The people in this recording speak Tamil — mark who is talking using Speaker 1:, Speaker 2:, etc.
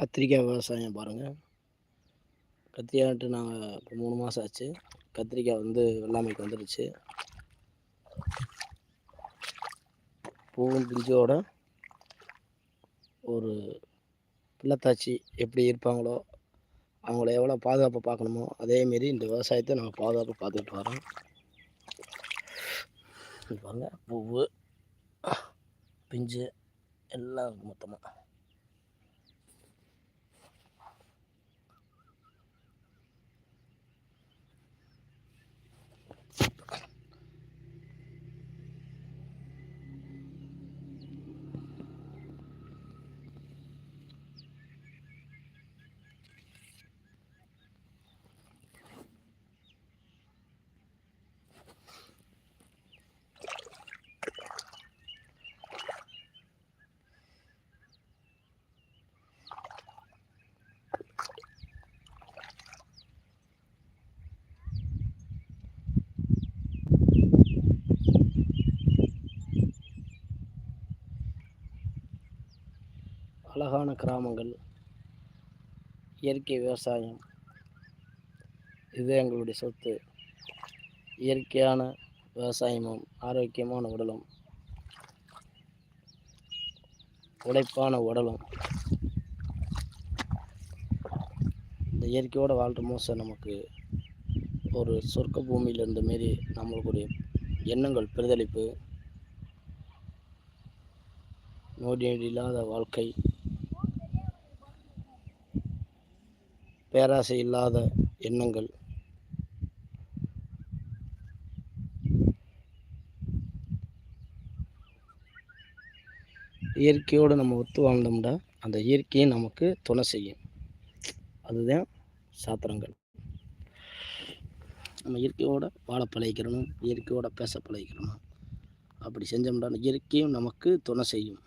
Speaker 1: கத்திரிக்காய் விவசாயம் பாருங்கள் கத்திரிக்காய் நட்டு நாங்கள் இப்போ மூணு மாதம் ஆச்சு. கத்திரிக்காய் வந்து வெள்ளாமைக்கு வந்துடுச்சு. பூவும் பிஞ்சோட ஒரு பிள்ளைத்தாச்சி எப்படி இருப்பாங்களோ அவங்கள எவ்வளோ பாதுகாப்பு பார்க்கணுமோ அதேமாரி இந்த விவசாயத்தை நாங்கள் பாதுகாப்பு பார்த்துட்டு வரோம். பாருங்கள் பூவு பிஞ்சு எல்லாம் மொத்தமாக அழகான கிராமங்கள் இயற்கை விவசாயம். இது எங்களுடைய சொத்து. இயற்கையான விவசாயமும் ஆரோக்கியமான உடலும் உழைப்பான உடலும். இந்த இயற்கையோடு வாழ்கிற மோசம் நமக்கு ஒரு சொர்க்க பூமியில் இருந்த மாரி நம்மளுடைய எண்ணங்கள் பிரதலிப்பு. நோடி இல்லாத வாழ்க்கை. பேராசை இல்லாத எண்ணங்கள். இயற்கையோடு நம்ம ஒத்து வாழ்ந்தோம்னா அந்த இயற்கையை நமக்கு துணை செய்யும். அதுதான் சாத்திரங்கள். நம்ம இயற்கையோட வாழ பழகிக்கிறணும் இயற்கையோட பேச பழகிக்கிறணும். அப்படி செஞ்சோம்னா இயற்கையும் நமக்கு துணை செய்யும்.